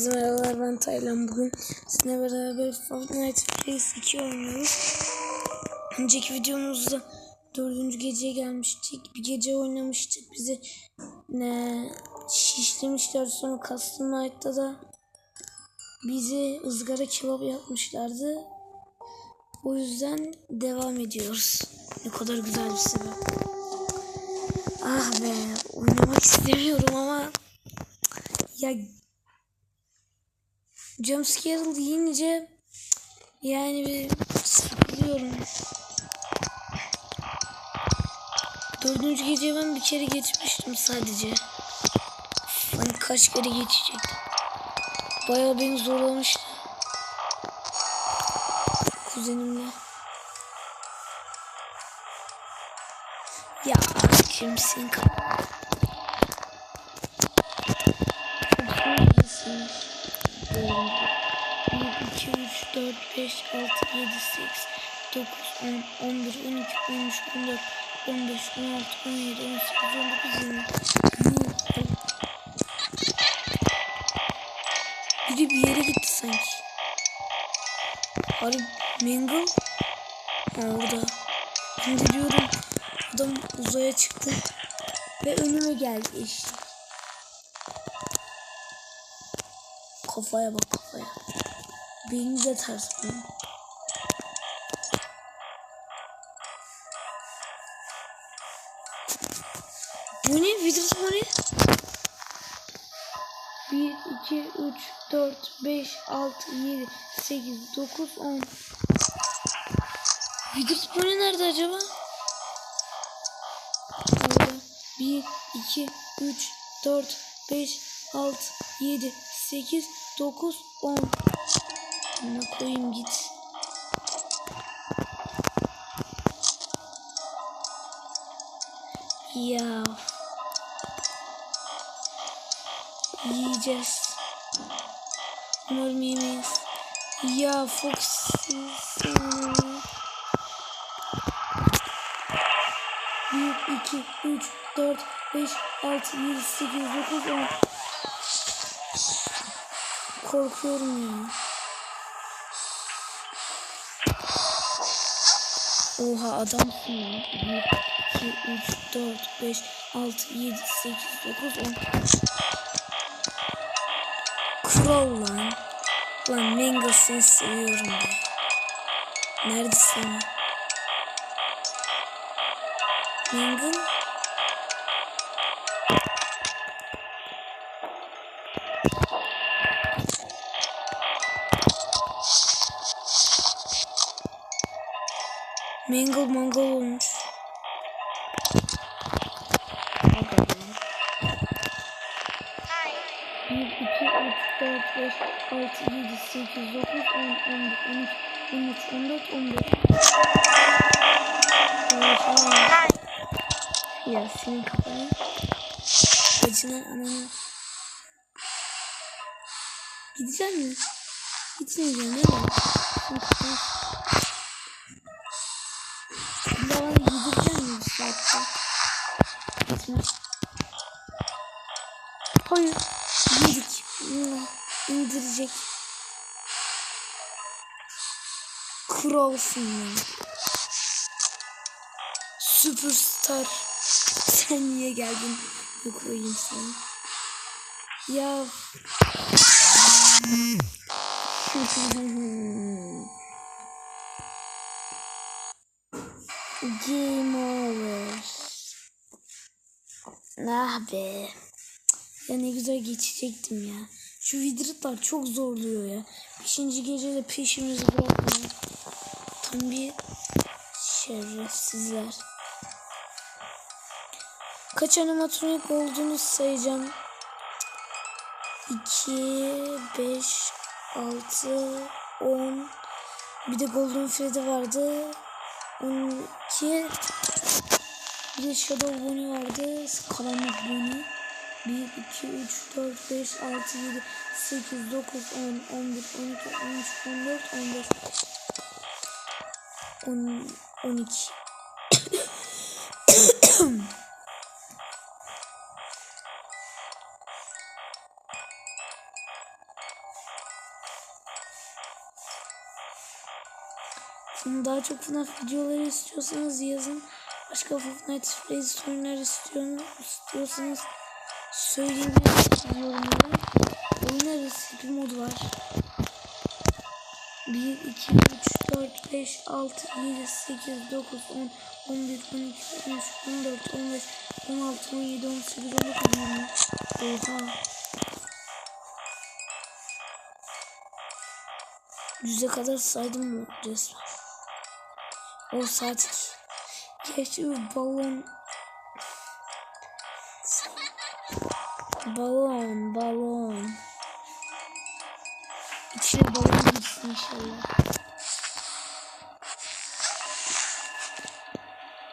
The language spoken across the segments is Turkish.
Herkese merhabalar ben Taylan bugün sizinle beraber Fortnite Phase 2 oynuyoruz. Önceki videomuzda dördüncü geceye gelmiştik. Bir gece oynamıştık. Bizi ne şişlemişler sonra Custom Night'ta da bizi ızgara kebap yapmışlardı. O yüzden devam ediyoruz. Ne kadar güzel bir sebep. Ah be oynamak istemiyorum ama ya jumpscare deyince yani bir sıkılıyorum. Dördüncü gece ben bir kere geçmiştim sadece. Hani kaç kere geçecektim. Bayağı beni zorlamıştı. Kuzenimle. Ya kimsin kap? 1, 2, 3, 4, 5, 6, 7, 8, 9, 10, 11, 12, 13, 14, 15, 16, 17, 18, 19, 20. Yuh. Biri bir yere gitti sanki. Harbi Mangle? Ha orada. Ben de diyorum adam uzaya çıktı ve önüme geldi işte. Kafaya bak kafaya. Beyni de ters bunun. Bu ne? Bu ne? 1, 2, 3, 4, 5, 6, 7, 8, 9, 10. Vidas bu ne nerede acaba? Orada 1, 2, 3, 4, 5, 6, 7, 8, 9, 10. Bunu koyayım git. Ya. Yiyeceğiz. Umarım yemeyiz. Ya Fox. 2, 3, 4, 5, 6, 7, 8, 9, 10. Korkuyorum ya. Oha adamsın ya. 1, 2, 3, 4, 5, 6, 7, 8, 9, 10. Kral lan. Lan Mangles'ını seviyorum ben. Neredesin? Mangle? Mangle mangle olmuş. Bir, bir, on iki, on üç, on dört, on. Ya senin kafana. Acına ananı. Gidecek mi? Gitmeyeceğim değil mi? Bir daha gidecek mi bu saatte? Gitme. Hayır. Yedik. İndirecek. Kralsın ya. Süperstar. Sen niye geldin? Yok koyayım seni. Ya. Game over. Ah be. Ya ne güzel geçecektim ya. Şu vidritler çok zorluyor ya. Beşinci gecede peşimizi bırakmayın. Tam bir şerefsizler. Kaç animatronik olduğunu sayacağım. 2, 5, 6, 10. Bir de Golden Freddy vardı. 12. Bir de Shadow Bonnie vardı. Karanlık Bonnie. 1, 2, 3, 4, 5, 6, 7, 8, 9, 10, 11, 12, 13, 14, 15, 10, 12. Daha çok FNAF videoları istiyorsanız yazın. Başka Fortnite Freeze oyunlar istiyor, istiyorsanız söyleyebilirsiniz yorumlara. Oynarız. Happy mod var. 1, 2, 3, 4, 5, 6, 7, 8, 9, 10, 11, 12, 13, 14, 15, 16, 17, 18, 19, 20. Oha. Yüze kadar saydım mı resmen? O saat geçiyor balon balon balon İçine balon girsin inşallah.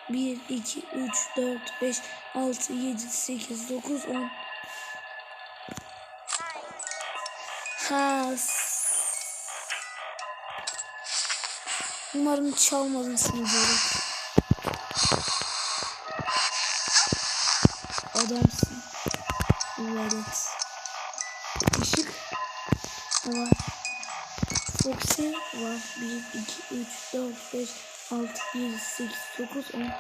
Bir, iki, üç, dört, beş, altı, yedi, sekiz, dokuz, on. Ha. Umarım çalmadınız böyle. Adamsın. Evet. Işık var. Foxy var. 1, 2, 3, 4, 5, 6, 7, 8, 9, 10.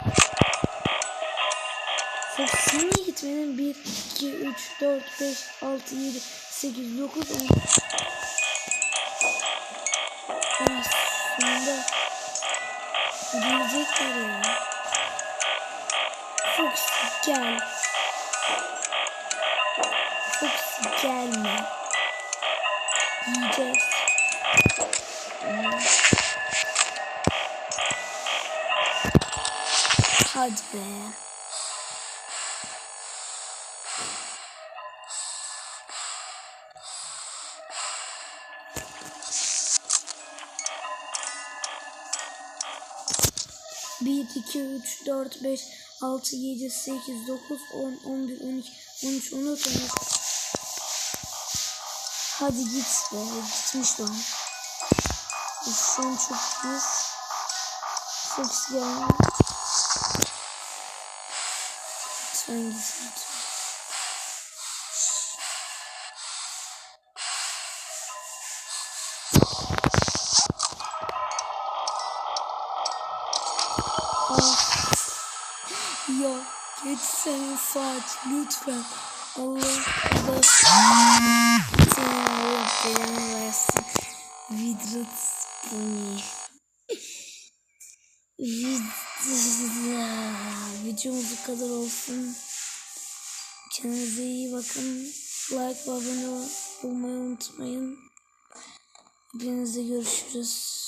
Foxy'ye gitmenin 1, 2, 3, 4, 5, 6, 7, 8, 9, 10. Gelecekler ya. Foxy gel. Foxy gelme. Yiyeceğiz. Bir, iki, üç, dört, beş, altı, yedi, sekiz, dokuz, on, on bir, on iki, on üç, on dört, on beş. Hadi git be. Gitmiş lan. Şu an çok iyiyiz. Fox geldi. Lütfen gitsin Ah. Ya geçsene saat lütfen. Allah Allah. Sen Allah belanı versin. Vidrat bunu. Videomuz bu kadar olsun. Kendinize iyi bakın. Like ve abone olmayı unutmayın. Hepinizle görüşürüz.